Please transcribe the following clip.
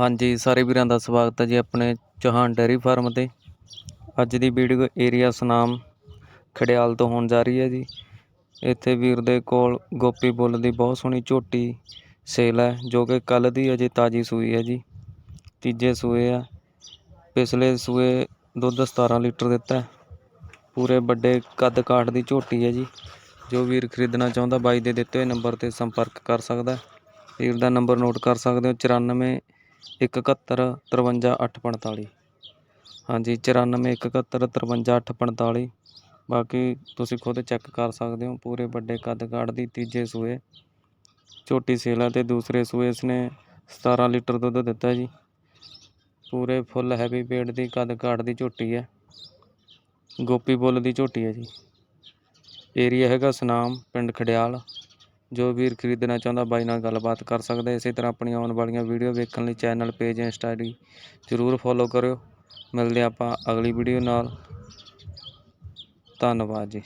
ਹਾਂਜੀ, ਸਾਰੇ ਵੀਰਾਂ ਦਾ ਸਵਾਗਤ ਹੈ ਜੀ ਆਪਣੇ ਚੌਹਾਨ ਡੈਰੀ ਫਾਰਮ ਤੇ। ਅੱਜ ਦੀ ਵੀਡੀਓ ਏਰੀਆ ਸੁਨਾਮ ਖੜਿਆਲ ਤੋਂ ਹੋਣ ਜਾ ਰਹੀ ਹੈ ਜੀ। ਇੱਥੇ ਵੀਰ ਦੇ ਕੋਲ ਗੋਪੀ ਬੁੱਲ ਦੀ ਬਹੁਤ ਸੋਹਣੀ ਝੋਟੀ ਸੇਲ ਹੈ, ਜੋ ਕਿ ਕੱਲ ਦੀ ਅਜੇ ਤਾਜੀ ਸੂਈ ਹੈ ਜੀ। ਤੀਜੇ ਸੂਏ ਆ। ਪਿਛਲੇ ਸੂਏ ਦੁੱਧ 17 ਲੀਟਰ ਦਿੱਤਾ ਪੂਰੇ ਵੱਡੇ ਕੱਦ ਕਾਠ ਦੀ ਝੋਟੀ ਹੈ ਜੀ। ਜੋ ਵੀਰ ਖਰੀਦਣਾ ਚਾਹੁੰਦਾ ਬਾਈ ਦੇ ਦਿੱਤੇ ਹੋਏ ਨੰਬਰ ਤੇ ਸੰਪਰਕ ਕਰ ਸਕਦਾ ਵੀਰ ਦਾ ਨੰਬਰ ਨੋਟ ਕਰ ਸਕਦੇ ਹੋ 94 171 53 845 ਹਾਂਜੀ 94 171 53 845 ਬਾਕੀ ਤੁਸੀਂ ਖੁਦ ਚੈੱਕ ਕਰ ਸਕਦੇ ਹੋ, ਪੂਰੇ ਵੱਡੇ ਕੱਦ ਕਾਠ ਦੀ, ਤੀਜੇ ਸੂਏ। ਝੋਟੀ ਸੇਲਾ ਹੈ ਤੇ ਦੂਸਰੇ ਸੂਏ ਇਸਨੇ 17 ਲੀਟਰ ਦੁੱਧ ਦਿੱਤਾ ਜੀ। ਪੂਰੇ ਫੁੱਲ ਹੈਵੀ weight ਦੀ ਕੱਦ ਕਾਠ ਦੀ ਝੋਟੀ ਹੈ ਗੋਪੀ ਬੁੱਲ ਦੀ ਝੋਟੀ ਹੈ ਜੀ। ਏਰੀਆ ਹੈਗਾ ਸਨਾਮ, ਪਿੰਡ ਖੜਿਆਲ ਜੋ ਵੀਰ ਖਰੀਦਣਾ ਚਾਹੁੰਦਾ ਬਾਈ ਨਾਲ ਗੱਲਬਾਤ ਕਰ ਸਕਦਾ ਇਸੇ ਤਰ੍ਹਾਂ ਆਪਣੀਆਂ ਆਉਣ ਵਾਲੀਆਂ ਵੀਡੀਓ ਵੇਖਣ ਲਈ ਚੈਨਲ, ਪੇਜ, ਇੰਸਟਾ ਆਈਡੀ ਜ਼ਰੂਰ ਫੋਲੋ ਕਰਿਓ। ਮਿਲਦੇ ਹਾਂ ਆਪਾਂ ਅਗਲੀ ਵੀਡੀਓ ਨਾਲ। ਧੰਨਵਾਦ ਜੀ।